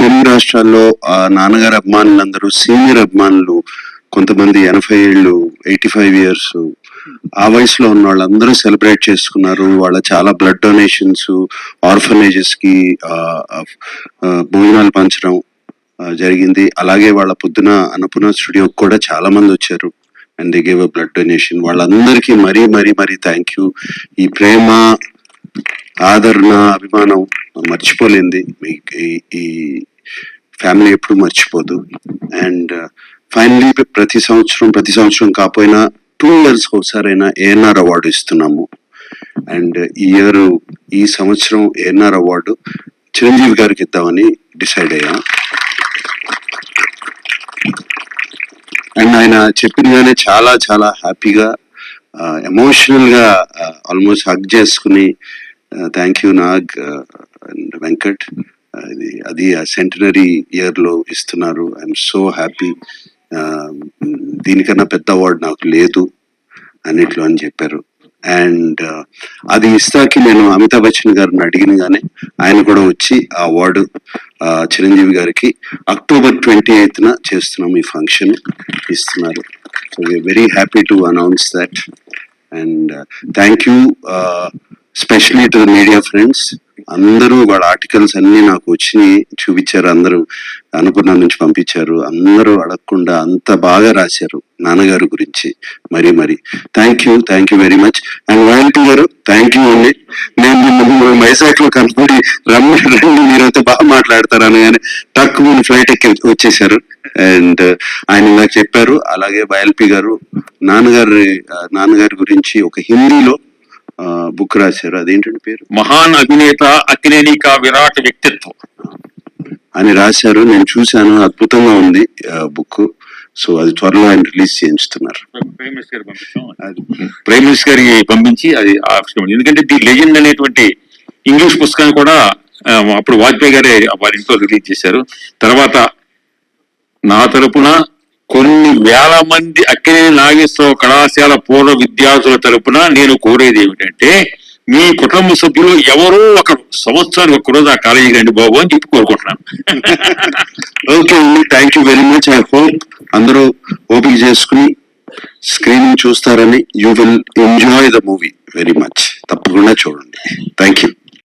తెలుగు రాష్ట్రాల్లో ఆ నాన్నగారు అభిమానులందరూ సీనియర్ అభిమానులు కొంతమంది ఎనభై ఏళ్ళు ఎయిటీ ఫైవ్ ఇయర్స్ ఆ వయసులో ఉన్న వాళ్ళందరూ సెలబ్రేట్ చేసుకున్నారు. వాళ్ళ చాలా బ్లడ్ డొనేషన్స్ ఆర్ఫనేజెస్కి భోజనాలు పంచడం జరిగింది. అలాగే వాళ్ళ పొద్దున అన్నపూర్ణ స్టూడియోకి కూడా చాలా మంది వచ్చారు. And they gave blood donation వాళ్ళందరికీ మరీ మరీ మరీ థ్యాంక్ యూ ఈ ప్రేమ ఆదరణ అభిమానం మర్చిపోలేంది. మీకు ఈ- ఈ ఫ్యామిలీ ఎప్పుడు మర్చిపోదు. అండ్ uh, ఫైనలీ ప్రతి సంవత్సరం ప్రతి సంవత్సరం కాకపోయినా టూ ఇయర్స్ ఒకసారైనా ఏఎన్ఆర్ అవార్డు ఇస్తున్నాము. అండ్ ఈ ఇయర్ ఈ సంవత్సరం ఏఎన్ఆర్ అవార్డు చిరంజీవి గారికి ఇద్దామని డిసైడ్ అయ్యాం. అండ్ ఆయన చెప్పినగానే చాలా చాలా హ్యాపీగా uh, ఎమోషనల్గా uh, ఆల్మోస్ట్ హగ్ చేసుకుని thank you Nag and Venkat ఇది అది సెంటనరీ ఇయర్లో ఇస్తున్నారు. ఐఎమ్ సో హ్యాపీ దీనికన్నా పెద్ద అవార్డు నాకు లేదు అన్నిట్లో అని చెప్పారు. అండ్ uh, అది ఇస్తాకి నేను అమితాబ్ బచ్చన్ గారిని అడిగినగానే ఆయన కూడా వచ్చి ఆ అవార్డు చిరంజీవి గారికి అక్టోబర్ ట్వంటీ ఎయిత్న చేస్తున్నాం ఈ ఫంక్షన్ ఇస్తున్నారు. So very happy to announce that and thank you specially to media friends అందరూ వాళ్ళ ఆర్టికల్స్ అన్ని నాకు వచ్చి చూపించారు అందరూ. అనుకున్న నుంచి పంపించారు. అందరూ అడగకుండా అంత బాగా రాశారు నాన్నగారు గురించి. మరి మరి. Thank you thank you very much and వాలంటీ గారు థ్యాంక్ యూ అండి. నేను నిన్న వైజాగ్లో కనపడి రమ్మని రండి మీరైతే బాగా మాట్లాడతారు అనగానే తక్కువ ఫ్లైట్ ఎక్కి వచ్చేసారు అండ్ uh, ఆయన ఇలా చెప్పారు. అలాగే వైఎల్పి గారు నాన్నగారి నాన్నగారి గురించి ఒక హిందీలో బుక్ రాశారు అదేంటంటే పేరు? మహాన్ అభినేత అక్కినేని కా విరాట్ వ్యక్తిత్వం. అని రాశారు నేను చూశాను అద్భుతంగా ఉంది బుక్. సో అది త్వరలో ఆయన రిలీజ్ చేయించుతున్నారు. ప్రైమ్ మినిస్టర్ గారికి పంపించాం. అది. ఎందుకంటే ది లెజెండ్ అనేటువంటి ఇంగ్లీష్ పుస్తకాన్ని కూడా అప్పుడు వాజ్పేయి గారే వారి ఇంట్లో రిలీజ్ చేశారు. తర్వాత నా తరపున వేల మంది అక్కినే నాగేశ్వర కళాశాల పూర్వ విద్యార్థుల తరపున నేను కోరేది ఏమిటంటే మీ కుటుంబ సభ్యులు ఎవరో ఒక సంవత్సరానికి ఒక్కరోజు ఆ కాలేజీకి రండి బాబు అని చెప్పి కోరుకుంటున్నాను. ఓకే అండి thank you very much I hope అందరూ ఓపిక చేసుకుని స్క్రీనింగ్ చూస్తారని. You will enjoy the movie very much తప్పకుండా చూడండి. Thank you